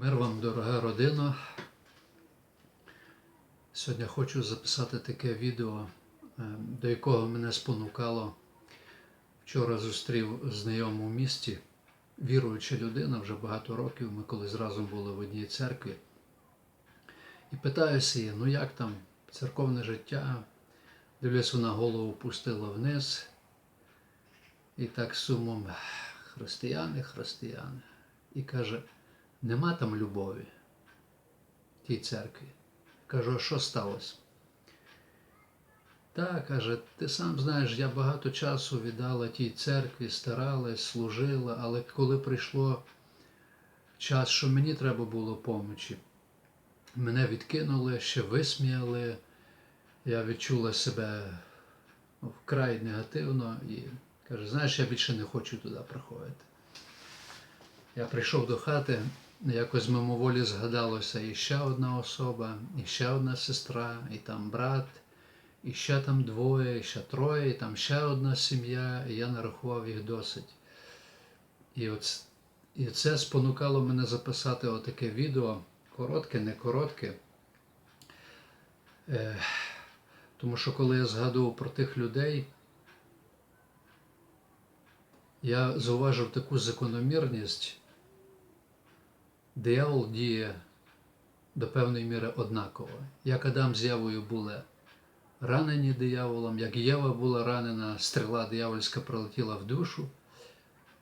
Мир вам, дорога родина. Сьогодні хочу записати таке відео, е, до якого мене спонукало. Вчора зустрів знайому в місті, віруюча людина вже багато років. Ми колись разом були в одній церкві. І питаюся її, ну як там церковне життя? Дивлюсь, вона голову пустила вниз. І так сумом християни, християни. І каже, нема там любові в тій церкві. Кажу, а що сталося? Так, каже, ти сам знаєш, я багато часу віддала тій церкві, старалась, служила, але коли прийшло час, що мені треба було помочі, мене відкинули, ще висміяли, я відчула себе ну, вкрай негативно і каже, знаєш, я більше не хочу туди приходити. Я прийшов до хати, якось мимоволі згадалося і ще одна особа, і ще одна сестра, і там брат, і ще там двоє, і ще троє, і там ще одна сім'я, і я нарахував їх досить. І, от, і це спонукало мене записати отаке відео, коротке, не коротке. Е, тому що коли я згадував про тих людей, я зауважив таку закономірність, диявол діє до певної міри однаково. Як Адам з Явою були ранені дияволом, як Єва була ранена, стріла диявольська прилетіла в душу,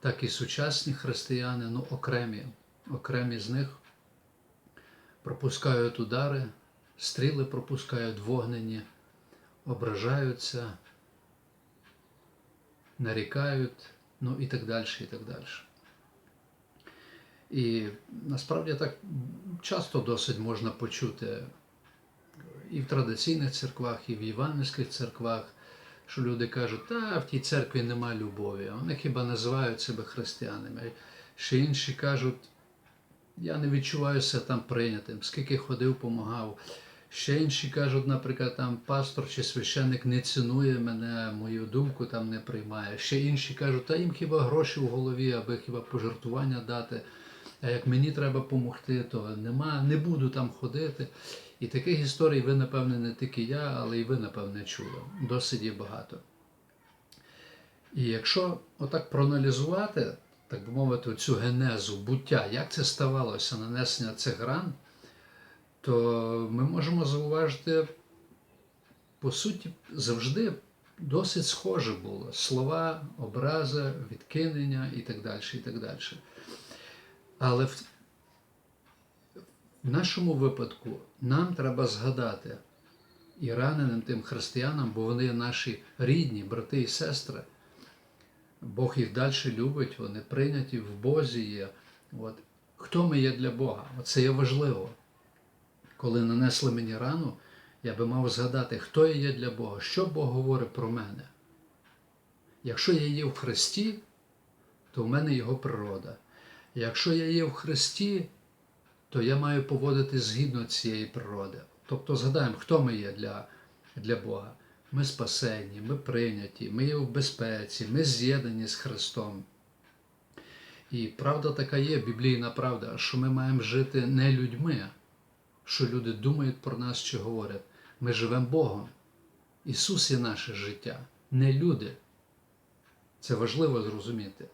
так і сучасні християни, ну окремі, окремі з них пропускають удари, стріли пропускають вогнені, ображаються, нарікають, ну і так далі, і так далі. І насправді так часто досить можна почути і в традиційних церквах, і в євангельських церквах, що люди кажуть, та в тій церкві нема любові. Вони хіба називають себе християнами. Ще інші кажуть, я не відчуваю себе там прийнятим, скільки ходив, помагав. Ще інші кажуть, наприклад, там пастор чи священник не цінує мене, мою думку там не приймає. Ще інші кажуть, та їм хіба гроші в голові, аби хіба пожертвування дати. А як мені треба допомогти, то нема, не буду там ходити. І таких історій ви, напевне, не тільки я, але і ви, напевне, чули. Досить є багато. І якщо отак проаналізувати, так би мовити, цю генезу буття, як це ставалося, нанесення цих ран, то ми можемо зауважити, по суті, завжди досить схоже було. Слова, образи, відкинення і так далі. і так далі. Але в в нашому випадку нам треба згадати і раненим тим християнам, бо вони наші рідні, брати і сестри. Бог їх далі любить, вони прийняті в Бозі є. От. Хто ми є для Бога? Оце є важливо. Коли нанесли мені рану, я би мав згадати, хто я є для Бога, що Бог говорить про мене. Якщо я є в Христі, то в мене Його природа. Якщо я є в Христі, то я маю поводити згідно цієї природи. Тобто згадаємо, хто ми є для, для Бога. Ми спасені, ми прийняті, ми є в безпеці, ми з'єднані з Христом. І правда така є, біблійна правда, що ми маємо жити не людьми, що люди думають про нас чи говорять. Ми живемо Богом. Ісус є наше життя, не люди. Це важливо зрозуміти.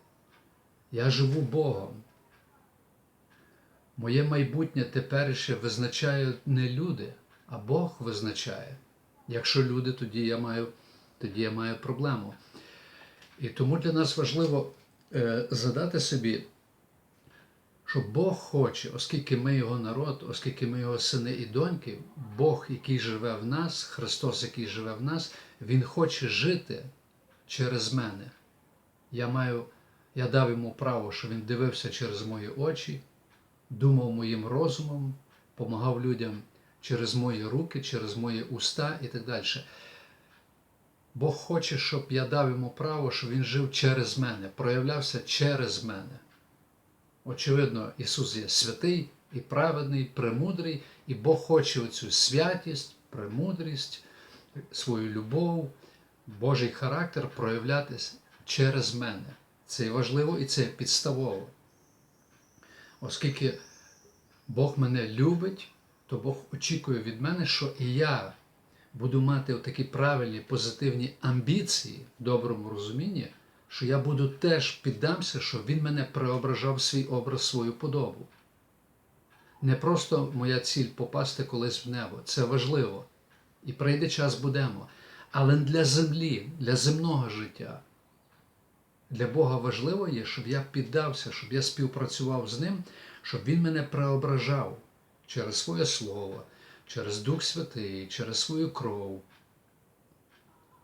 Я живу Богом. Моє майбутнє теперішнє визначають не люди, а Бог визначає. Якщо люди, тоді я маю, тоді я маю проблему. І тому для нас важливо е, задати собі, що Бог хоче, оскільки ми його народ, оскільки ми його сини і доньки, Бог, який живе в нас, Христос, який живе в нас, Він хоче жити через мене. Я маю, я дав йому право, що він дивився через мої очі думав моїм розумом, помагав людям через мої руки, через мої уста і так далі. Бог хоче, щоб я дав йому право, щоб він жив через мене, проявлявся через мене. Очевидно, Ісус є святий і праведний, премудрий, і Бог хоче оцю святість, премудрість, свою любов, Божий характер проявлятися через мене. Це важливо і це підставово. Оскільки Бог мене любить, то Бог очікує від мене, що і я буду мати такі правильні позитивні амбіції в доброму розумінні, що я буду теж піддамся, щоб Він мене преображав свій образ, свою подобу. Не просто моя ціль попасти колись в небо, це важливо. І прийде час будемо. Але для землі, для земного життя. Для Бога важливо є, щоб я піддався, щоб я співпрацював з Ним, щоб Він мене преображав через своє Слово, через Дух Святий, через свою кров.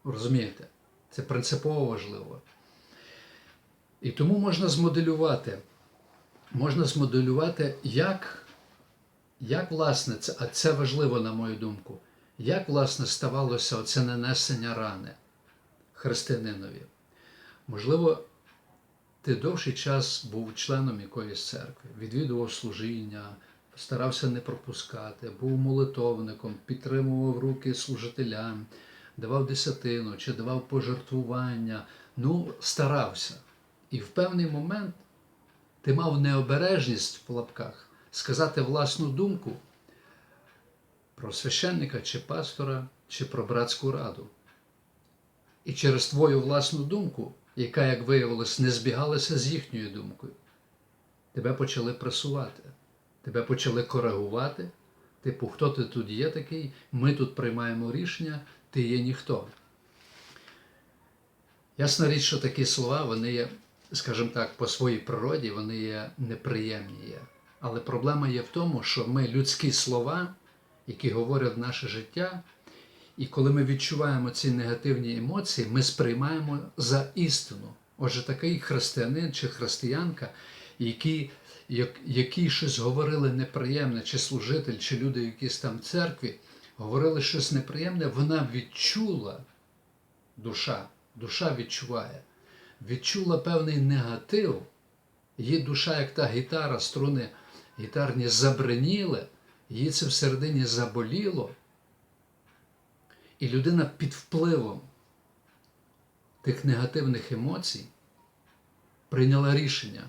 Розумієте? Це принципово важливо. І тому можна змоделювати, можна змоделювати, як, як власне, це, а це важливо, на мою думку, як, власне, ставалося оце нанесення рани християнинові. Можливо, ти довший час був членом якоїсь церкви, відвідував служіння, старався не пропускати, був молитовником, підтримував руки служителям, давав десятину чи давав пожертвування. Ну, старався. І в певний момент ти мав необережність в лапках сказати власну думку про священника чи пастора, чи про братську раду. І через твою власну думку, яка, як виявилось, не збігалася з їхньою думкою, тебе почали пресувати, тебе почали коригувати. Типу, хто ти тут є такий, ми тут приймаємо рішення, ти є ніхто. Ясна річ, що такі слова, вони є, скажімо так, по своїй природі, вони є неприємні. Є. Але проблема є в тому, що ми людські слова, які говорять в наше життя, і коли ми відчуваємо ці негативні емоції, ми сприймаємо за істину. Отже, такий християнин чи християнка, які, як- які щось говорили неприємне, чи служитель, чи люди, якісь там в церкві, говорили щось неприємне, вона відчула душа, душа відчуває, відчула певний негатив. Її душа, як та гітара, струни гітарні забриніли, її це всередині заболіло. І людина під впливом тих негативних емоцій прийняла рішення: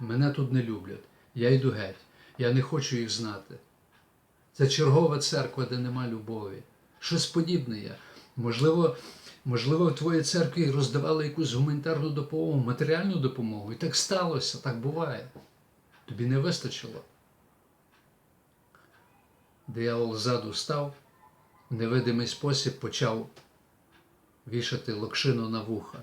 мене тут не люблять, я йду геть, я не хочу їх знати. Це чергова церква, де нема любові. Щось подібне є. Можливо, можливо, в твоїй церкві роздавали якусь гуманітарну допомогу, матеріальну допомогу. І так сталося, так буває. Тобі не вистачило. Диявол ззаду став, невидимий спосіб почав вішати локшину на вуха.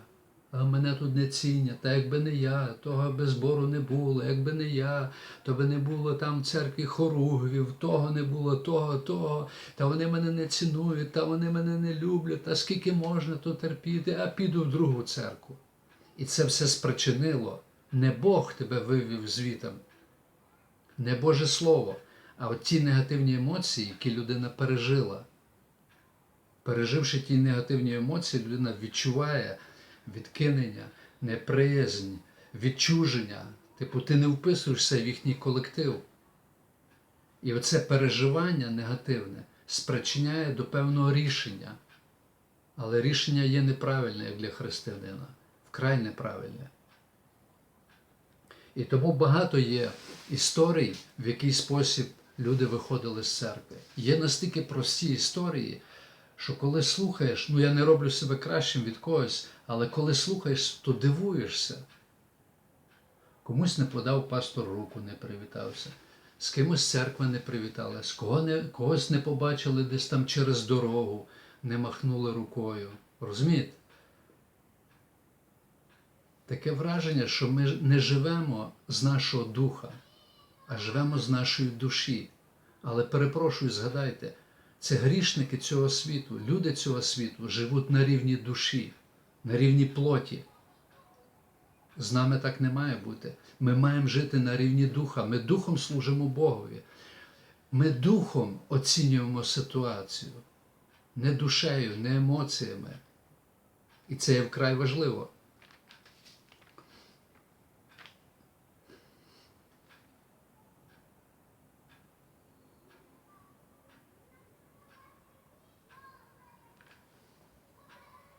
А мене тут не цінять, та якби не я, того би збору не було, якби не я, то би не було там церкві хоругвів, того не було, того, того, та вони мене не цінують, та вони мене не люблять, та скільки можна то терпіти, а піду в другу церкву. І це все спричинило. Не Бог тебе вивів звітом, не Боже Слово, а от ті негативні емоції, які людина пережила. Переживши ті негативні емоції, людина відчуває відкинення, неприязнь, відчуження. Типу, ти не вписуєшся в їхній колектив. І оце переживання негативне спричиняє до певного рішення. Але рішення є неправильне, як для християнина, вкрай неправильне. І тому багато є історій, в який спосіб люди виходили з церкви. Є настільки прості історії, що коли слухаєш, ну я не роблю себе кращим від когось, але коли слухаєш, то дивуєшся. Комусь не подав пастор руку, не привітався, з кимось церква не привіталась, кого не, когось не побачили десь там через дорогу, не махнули рукою. Розумієте? Таке враження, що ми не живемо з нашого духа, а живемо з нашої душі. Але перепрошую, згадайте, це грішники цього світу, люди цього світу живуть на рівні душі, на рівні плоті. З нами так не має бути. Ми маємо жити на рівні духа. Ми духом служимо Богові. Ми духом оцінюємо ситуацію, не душею, не емоціями. І це є вкрай важливо.